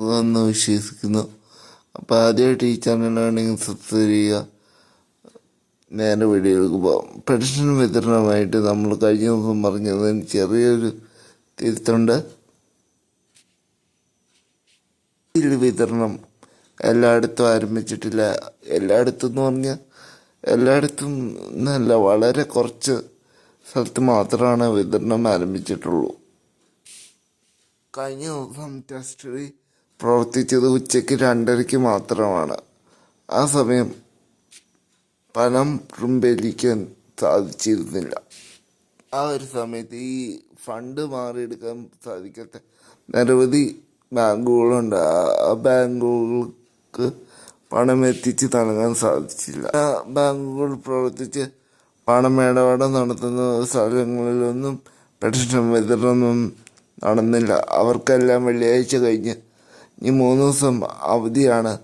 എന്ന് വിശ്വസിക്കുന്നു. അപ്പോൾ ആദ്യമായിട്ട് ഈ ചാനലാണെങ്കിൽ സബ്സ്ക്രൈബ് ചെയ്യുക. നേരെ പോകാം പെൻഷൻ വിതരണമായിട്ട് നമ്മൾ കഴിഞ്ഞ ദിവസം പറഞ്ഞതിന് ചെറിയൊരു തിരുത്തുണ്ട്. വിതരണം എല്ലായിടത്തും ആരംഭിച്ചിട്ടില്ല. എല്ലായിടത്തും എന്ന് പറഞ്ഞാൽ എല്ലായിടത്തും എന്നല്ല വളരെ കുറച്ച് സ്ഥലത്ത് മാത്രമാണ് വിതരണം ആരംഭിച്ചിട്ടുള്ളൂ. കഴിഞ്ഞ ദിവസം ടെസ്റ്റ് പ്രവർത്തിച്ചത് ഉച്ചയ്ക്ക് രണ്ടരയ്ക്ക് മാത്രമാണ്. ആ സമയം പണം പിൻവലിക്കാൻ സാധിച്ചിരുന്നില്ല. ആ ഒരു സമയത്ത് ഈ ഫണ്ട് മാറിയെടുക്കാൻ സാധിക്കാത്ത നിരവധി ബാങ്കുകളുണ്ട്. ആ ബാങ്കുകൾക്ക് പണം എത്തിച്ച് നൽകാൻ സാധിച്ചില്ല. ആ ബാങ്കുകൾ പ്രവർത്തിച്ച് പണം പണമിടപാട് നടത്തുന്ന സ്ഥലങ്ങളിലൊന്നും പെൻഷൻ വിതരണം നടന്നില്ല. അവർക്കെല്ലാം വെള്ളിയാഴ്ച കഴിഞ്ഞ് ഈ മൂന്ന് ദിവസം അവധിയാണ്.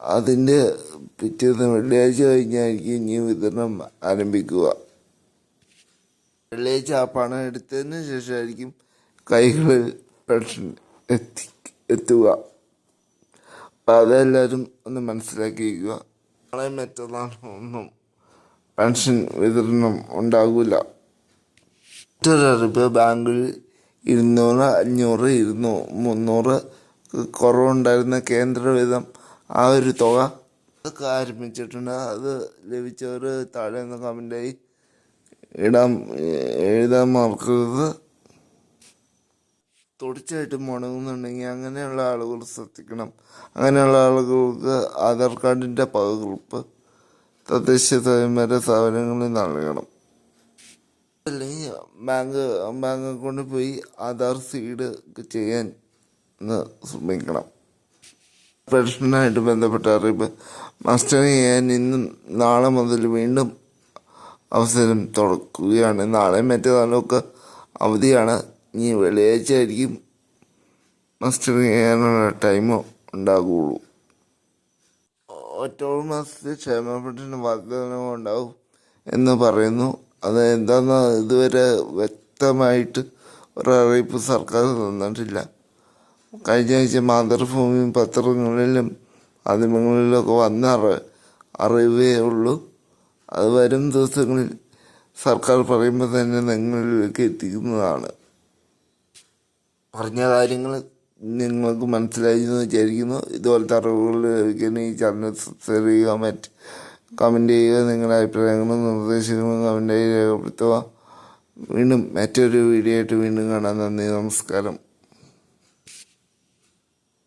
അതിന്റെ പിറ്റേന്ന് വെള്ളിയാഴ്ച കഴിഞ്ഞായിരിക്കും ഇനി വിതരണം ആരംഭിക്കുക. വെള്ളിയാഴ്ച ആ പണം എടുത്തതിന് ശേഷമായിരിക്കും കൈകളിൽ പെൻഷൻ എത്തി എത്തുക. അപ്പം അതെല്ലാവരും ഒന്ന് മനസ്സിലാക്കിയിരിക്കുക. നാളെ മറ്റന്നാളും ഒന്നും പെൻഷൻ വിതരണം ഉണ്ടാകില്ല മറ്റൊരറിവ് ബാങ്കിൽ ഇരുന്നൂറ് അഞ്ഞൂറ് ഇരുന്നൂറ് മുന്നൂറ് കുറവുണ്ടായിരുന്ന കേന്ദ്രവിധം ആ ഒരു തുക അതൊക്കെ ആരംഭിച്ചിട്ടുണ്ട്. അത് ലഭിച്ചവർ താഴെ നിന്ന് കമന്റായി ഇടാൻ എഴുതാൻ മറക്കരുത് തുടർച്ചയായിട്ട് മുടങ്ങുന്നുണ്ടെങ്കിൽ അങ്ങനെയുള്ള ആളുകൾ ശ്രദ്ധിക്കണം. അങ്ങനെയുള്ള ആളുകൾക്ക് ആധാർ കാർഡിന്റെ പകർപ്പ് തദ്ദേശ സ്വയംഭര സ്ഥാപനങ്ങളിൽ നൽകണം. അല്ലെങ്കിൽ ബാങ്ക് ബാങ്ക് അക്കൗണ്ടിൽ പോയി ആധാർ സീഡ് ചെയ്യാൻ ശ്രമിക്കണം. പെൻഷനായിട്ട് ബന്ധപ്പെട്ട അറിയിപ്പ്. മാസ്റ്റർ ചെയ്യാൻ ഇന്നും നാളെ മുതൽ വീണ്ടും അവസരം തുറക്കുകയാണ് നാളെ മറ്റന്നാളൊക്കെ അവധിയാണ്. ഇനി വെള്ളിയാഴ്ച ആയിരിക്കും മാസ്റ്റർ ചെയ്യാനുള്ള ടൈം ഉണ്ടാകുള്ളൂ ഒറ്റോൾ മാസത്തിൽ ക്ഷേമ പെൻഷൻ ഉണ്ടാവും എന്ന് പറയുന്നു. അത് എന്താണെന്ന് ഇതുവരെ വ്യക്തമായിട്ട് ഒരറിയിപ്പ് സർക്കാർ തന്നിട്ടില്ല. കഴിഞ്ഞ ആഴ്ച മാതൃഭൂമി പത്രങ്ങളിലും മാധ്യമങ്ങളിലൊക്കെ വന്ന അറി അറിവേ ഉള്ളൂ. അത് വരും ദിവസങ്ങളിൽ സർക്കാർ പറയുമ്പോൾ തന്നെ നിങ്ങളിലേക്ക് എത്തിക്കുന്നതാണ്. പറഞ്ഞ കാര്യങ്ങൾ നിങ്ങൾക്ക് മനസ്സിലായി എന്ന് വിചാരിക്കുന്നു. ഇതുപോലത്തെ അറിവുകൾ ലഭിക്കാൻ ഈ ചാനൽ സബ്സ്ക്രൈബ് ചെയ്യുക മറ്റ് കമന്റ് ചെയ്യുക നിങ്ങളുടെ അഭിപ്രായങ്ങളും നിർദ്ദേശങ്ങളും കമന്റായി രേഖപ്പെടുത്തുക. വീണ്ടും മറ്റൊരു വീഡിയോ ആയിട്ട് വീണ്ടും കാണാം. നന്ദി നമസ്കാരം.